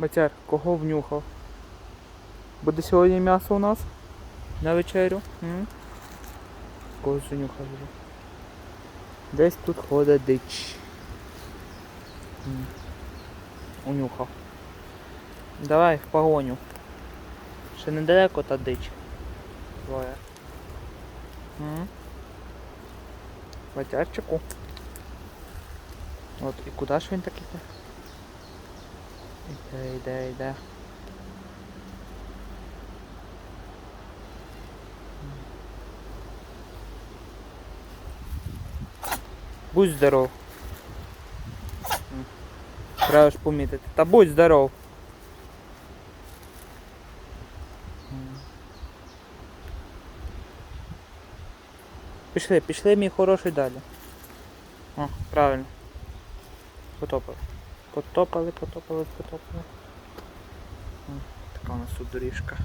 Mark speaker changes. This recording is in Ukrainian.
Speaker 1: Батяр, кого внюхав? Буде сьогодні м'ясо у нас? На вечерю? М? Когось унюхав вже. Десь тут ходить дич. М. Унюхав. Давай в погоню. Ще недалеко та дич. Твоя. М? Батярчику. От і куди ж він так Іде, йде, йде. Будь здоров. Треба ж помітити. Та будь здоров. Пішли, пішли, мій хороший далі. О, правильно. Потопали. Потопали, потопали, потопали. Така у нас тут доріжка.